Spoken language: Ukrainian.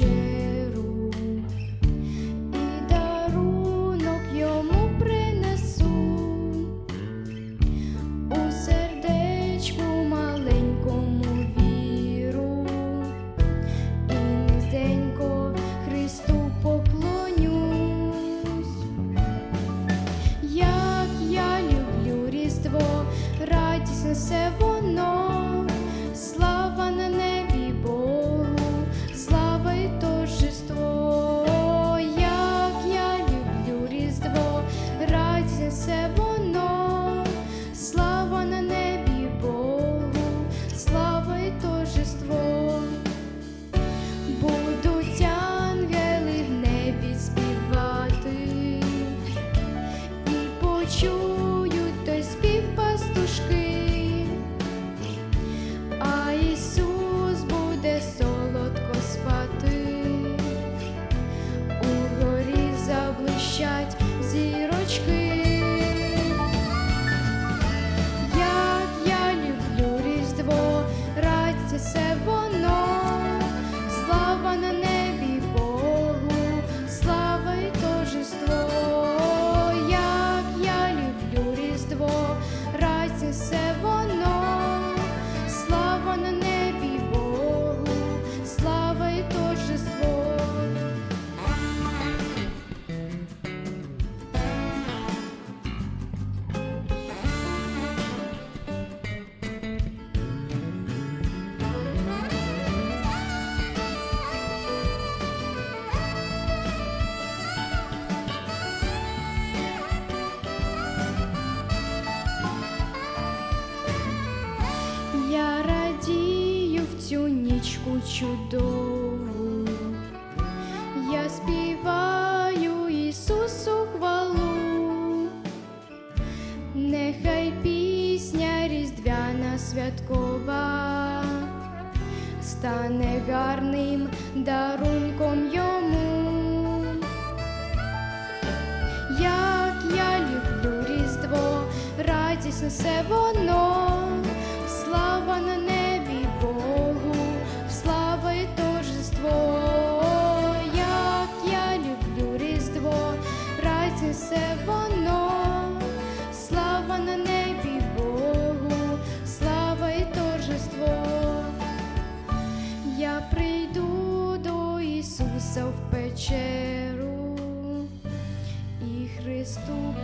вечеру. І дарунок йому принесу. У сердечку маленькому віру, і низенько Христу поклонюсь, як я люблю різдво, радість несе. to several чудову. Я співаю Ісусу хвалу, нехай пісня різдвяна святкова стане гарним дарунком йому. Як я люблю Різдво, радість несе воно, в печеру і Христу.